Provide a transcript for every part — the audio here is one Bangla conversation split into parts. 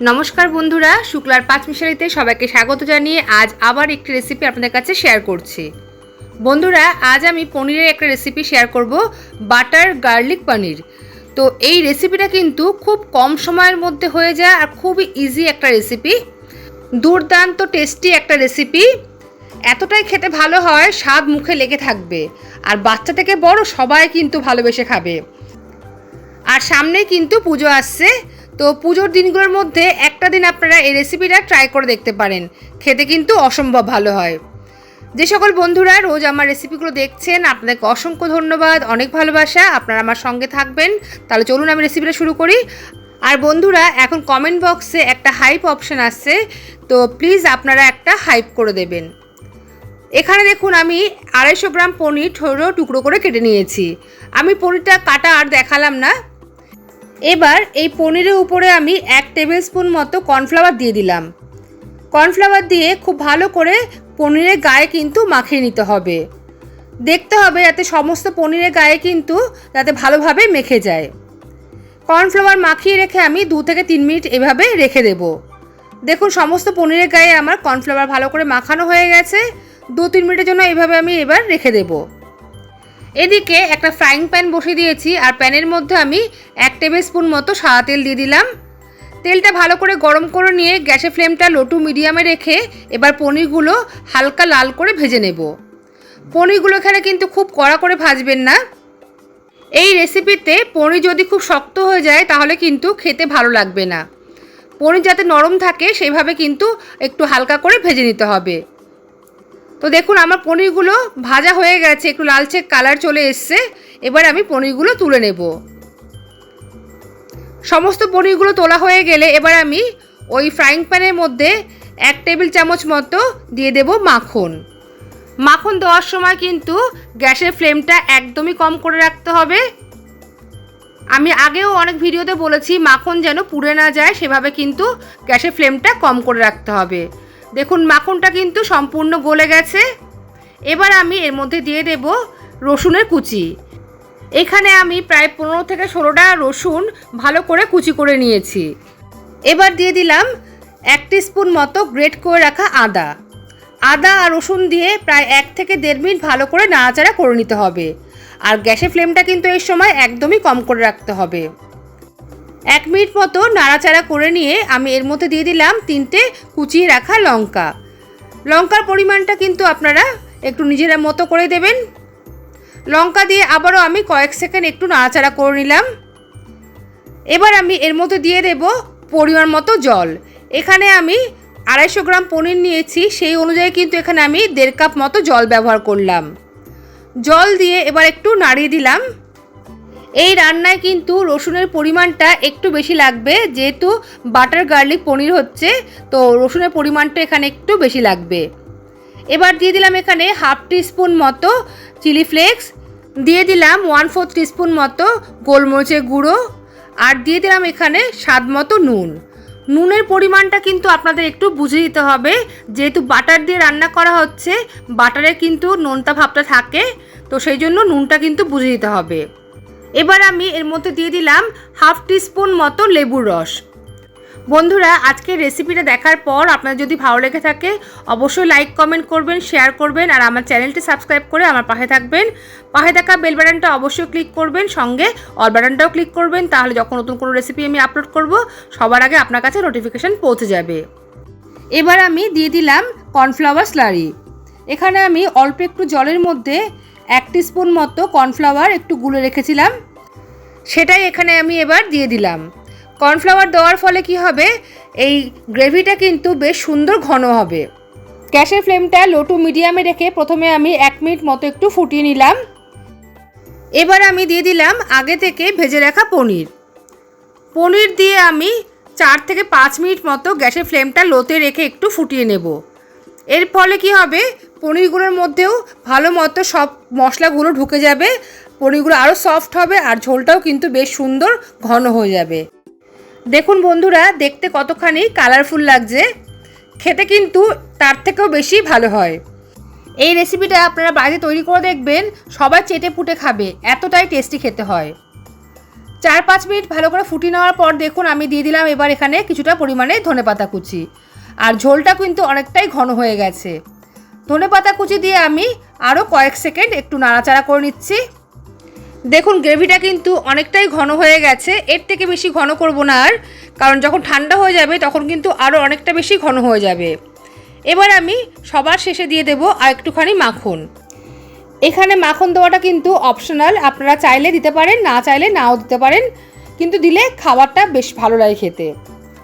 নমস্কার বন্ধুরা, শুক্লার পাঁচ মিশালিতে সবাইকে স্বাগত জানিয়ে আজ আবার একটি রেসিপি আপনাদের কাছে শেয়ার করছি। বন্ধুরা, আজ আমি পনিরের একটা রেসিপি শেয়ার করব বাটার গার্লিক পনির তো এই রেসিপিটা কিন্তু খুব কম সময়ের মধ্যে হয়ে যায় আর খুবই ইজি একটা রেসিপি দুর্দান্ত টেস্টি একটা রেসিপি এতটাই খেতে ভালো হয়, স্বাদ মুখে লেগে থাকবে। আর বাচ্চা থেকে বড় সবাই কিন্তু ভালোবেসে খাবে। আর সামনে কিন্তু পুজো আসছে। তো পুজোর দিনগুলোর মধ্যে একটা দিন আপনারা এই রেসিপিটা ট্রাই করে দেখতে পারেন। খেতে কিন্তু অসম্ভব ভালো হয়। যে সকল বন্ধুরা রোজ আমার রেসিপিগুলো দেখছেন, আপনাদেরকে অসংখ্য ধন্যবাদ, অনেক ভালোবাসা। আপনারা আমার সঙ্গে থাকবেন। তাহলে চলুন আমি রেসিপিটা শুরু করি। আর বন্ধুরা, এখন কমেন্ট বক্সে একটা হাইপ অপশান আসছে তো প্লিজ আপনারা একটা হাইপ করে দেবেন। এখানে দেখুন, আমি আড়াইশো গ্রাম পনির ছোটো টুকরো করে কেটে নিয়েছি। আমি পনিরটা কাটা আর দেখালাম না। এবার এই পনিরের উপরে আমি এক টেবিল স্পুন মতো কর্নফ্লাওয়ার দিয়ে দিলাম। কর্নফ্লাওয়ার দিয়ে খুব ভালো করে পনিরের গায়ে কিন্তু মাখিয়ে নিতে হবে। দেখতে হবে যাতে সমস্ত পনিরের গায়ে কিন্তু যাতে ভালোভাবে মেখে যায়। কর্নফ্লাওয়ার মাখিয়ে রেখে আমি দু থেকে তিন মিনিট এভাবে রেখে দেব। দেখুন, সমস্ত পনিরের গায়ে আমার কর্নফ্লাওয়ার ভালো করে মাখানো হয়ে গেছে। দু তিন মিনিটের জন্য এভাবে আমি এবার রেখে দেবো। এদিকে একটা ফ্রাইং প্যান বসিয়ে দিয়েছি, আর প্যানের মধ্যে আমি এক টেবিল স্পুন মতো সাদা তেল দিয়ে দিলাম। তেলটা ভালো করে গরম করে নিয়ে গ্যাসের ফ্লেমটা লো টু মিডিয়ামে রেখে এবার পনিরগুলো হালকা লাল করে ভেজে নেব। পনিরগুলো এখানে কিন্তু খুব কড়া করে ভাজবেন না। এই রেসিপিতে পনির যদি খুব শক্ত হয়ে যায়, তাহলে কিন্তু খেতে ভালো লাগবে না। পনির যাতে নরম থাকে, সেভাবে কিন্তু একটু হালকা করে ভেজে নিতে হবে। তো দেখুন, আমার পনিরগুলো ভাজা হয়ে গেছে, একটু লালচে কালার চলে এসছে। এবার আমি পনিরগুলো তুলে নেব। সমস্ত পনিরগুলো তোলা হয়ে গেলে এবার আমি ওই ফ্রাইং প্যানের মধ্যে এক টেবিল চামচ মতো দিয়ে দেব মাখন। মাখন দেওয়ার সময় কিন্তু গ্যাসের ফ্লেমটা একদমই কম করে রাখতে হবে। আমি আগেও অনেক ভিডিওতে বলেছি, মাখন যেন পুড়ে না যায়, সেভাবে কিন্তু গ্যাসের ফ্লেমটা কম করে রাখতে হবে। দেখুন, মাখনটা কিন্তু সম্পূর্ণ গলে গেছে। এবার আমি এর মধ্যে দিয়ে দেব রসুনের কুচি। এখানে আমি প্রায় পনেরো থেকে ষোলোটা রসুন ভালো করে কুচি করে নিয়েছি। এবার দিয়ে দিলাম এক স্পুন মতো গ্রেট করে রাখা আদা। আদা আর রসুন দিয়ে প্রায় এক থেকে দেড় মিনিট ভালো করে নাড়াচাড়া করে নিতে হবে। আর গ্যাসের ফ্লেমটা কিন্তু এই সময় একদমই কম করে রাখতে হবে। এক মিনিট মতো নাড়াচাড়া করে নিয়ে আমি এর মধ্যে দিয়ে দিলাম তিনটে কুচিয়ে রাখা লঙ্কা। লঙ্কার পরিমাণটা কিন্তু আপনারা একটু নিজেরা মতো করে দেবেন। লঙ্কা দিয়ে আবারও আমি কয়েক সেকেন্ড একটু নাড়াচাড়া করে নিলাম। এবার আমি এর মধ্যে দিয়ে দেব পরিমাণ মতো জল। এখানে আমি আড়াইশো গ্রাম পনির নিয়েছি, সেই অনুযায়ী কিন্তু এখানে আমি দেড় কাপ মতো জল ব্যবহার করলাম। জল দিয়ে এবার একটু নাড়িয়ে দিলাম। এই রান্নায় কিন্তু রসুনের পরিমাণটা একটু বেশি লাগবে, যেহেতু বাটার গার্লিক পনির হচ্ছে, তো রসুনের পরিমাণটা এখানে একটু বেশি লাগবে। এবার দিয়ে দিলাম এখানে হাফ টিস্পুন মতো চিলি ফ্লেক্স, দিয়ে দিলাম ওয়ান ফোর্থ টিস্পুন মতো গোলমরিচের গুঁড়ো, আর দিয়ে দিলাম এখানে স্বাদ মতো নুন। নুনের পরিমাণটা কিন্তু আপনাদের একটু বুঝে দিতে হবে, যেহেতু বাটার দিয়ে রান্না করা হচ্ছে, বাটারে কিন্তু নোনতা ভাবটা থাকে, তো সেই জন্য নুনটা কিন্তু বুঝে দিতে হবে। এবার আমি এর মধ্যে দিয়ে দিলাম হাফ টিস্পুন মতো লেবুর রস। বন্ধুরা, আজকের রেসিপিটা দেখার পর আপনার যদি ভালো লেগে থাকে, অবশ্যই লাইক কমেন্ট করবেন শেয়ার করবেন, আর আমার চ্যানেলটি সাবস্ক্রাইব করে আমার পাশে থাকবেন। পাশে থাকা বেল বাটনটা অবশ্যই ক্লিক করবেন, সঙ্গে অল বাটনটাও ক্লিক করবেন, তাহলে যখন নতুন কোনো রেসিপি আমি আপলোড করব, সবার আগে আপনার কাছে নোটিফিকেশান পৌঁছে যাবে। এবার আমি দিয়ে দিলাম কর্নফ্লাওয়ার স্লারি এখানে আমি অল্প একটু জলের মধ্যে এক স্পুন মতো কর্নফ্লাওয়ার একটু গুলে রেখেছিলাম। সেটাই এখানে আমি এবার দিয়ে দিলাম। কর্নফ্লাওয়ার দেওয়ার ফলে কি হবে? এই গ্রেভিটা কিন্তু বেশ সুন্দর ঘন হবে। গ্যাসের ফ্লেমটা লো টু মিডিয়ামে রেখে প্রথমে আমি এক মিনিট মতো একটু ফুটিয়ে নিলাম। এবার আমি দিয়ে দিলাম আগে থেকে ভেজে রাখা পনির। পনির দিয়ে আমি চার থেকে পাঁচ মিনিট মতো গ্যাসের ফ্লেমটা লোতে রেখে একটু ফুটিয়ে নেব। এর ফলে কি হবে? পনিরগুলোর মধ্যেও ভালো মতো সব মশলাগুলো ঢুকে যাবে। পনিরগুলো আরও সফট হবে আর ঝোলটাও কিন্তু বেশ সুন্দর ঘন হয়ে যাবে। দেখুন বন্ধুরা, দেখতে কতখানি কালারফুল লাগছে। খেতে কিন্তু তার থেকেও বেশি ভালো হয়। এই রেসিপিটা আপনারা বাড়িতে তৈরি করে দেখবেন, সবাই চেটে পুটে খাবে, এতটাই টেস্টি খেতে হয়। চার পাঁচ মিনিট ভালো করে ফুটিয়ে নেওয়ার পর দেখুন আমি দিয়ে দিলাম এবার এখানে কিছুটা পরিমাণে ধনেপাতা কুচি। আর ঝোলটা কিন্তু অনেকটাই ঘন হয়ে গেছে। ধনেপাতা কুচি দিয়ে আমি আরও কয়েক সেকেন্ড একটু নাড়াচাড়া করে নিচ্ছি। দেখুন, গ্রেভিটা কিন্তু অনেকটাই ঘন হয়ে গেছে। এর থেকে বেশি ঘন করব না আর, কারণ যখন ঠান্ডা হয়ে যাবে তখন কিন্তু আরও অনেকটা বেশি ঘন হয়ে যাবে। এবার আমি সবার শেষে দিয়ে দেব আর একটুখানি মাখন। এখানে মাখন দেওয়াটা কিন্তু অপশনাল আপনারা চাইলে দিতে পারেন, না চাইলে নাও দিতে পারেন, কিন্তু দিলে খাবারটা বেশ ভালো লাগে খেতে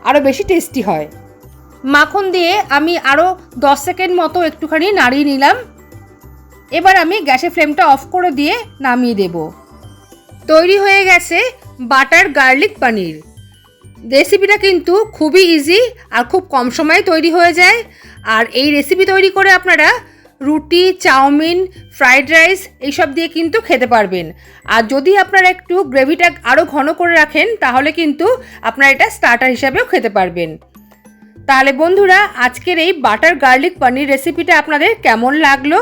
আরও বেশি টেস্টি হয়। মাখন দিয়ে আমি আরও দশ সেকেন্ড মতো একটুখানি নাড়িয়ে নিলাম। এবার আমি গ্যাসের ফ্লেমটা অফ করে দিয়ে নামিয়ে দেব। তৈরি হয়ে গেছে বাটার গার্লিক পনির। রেসিপিটা কিন্তু খুবই ইজি আর খুব কম সময়ে তৈরি হয়ে যায়। আর এই রেসিপি তৈরি করে আপনারা রুটি, চাউমিন ফ্রাইড রাইস এইসব দিয়ে কিন্তু খেতে পারবেন। আর যদি আপনারা একটু গ্রেভিটা আরও ঘন করে রাখেন, তাহলে কিন্তু আপনারা এটা স্টার্টার হিসাবেও খেতে পারবেন। তাহলে বন্ধুরা, আজকের এই বাটার গার্লিক পনির রেসিপিটা আপনাদের কেমন লাগল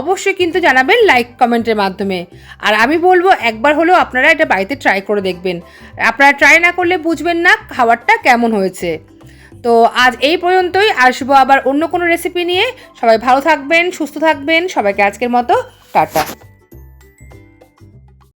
অবশ্যই কিন্তু জানাবেন লাইক কমেন্টের মাধ্যমে। আর আমি বলব, একবার হলেও আপনারা এটা বাড়িতে ট্রাই করে দেখবেন। আপনারা ট্রাই না করলে বুঝবেন না খাবারটা কেমন হয়েছে। তো আজ এই পর্যন্তই, আসব আবার অন্য কোনো রেসিপি নিয়ে। সবাই ভালো থাকবেন, সুস্থ থাকবেন। সবাইকে আজকের মতো, টাটা।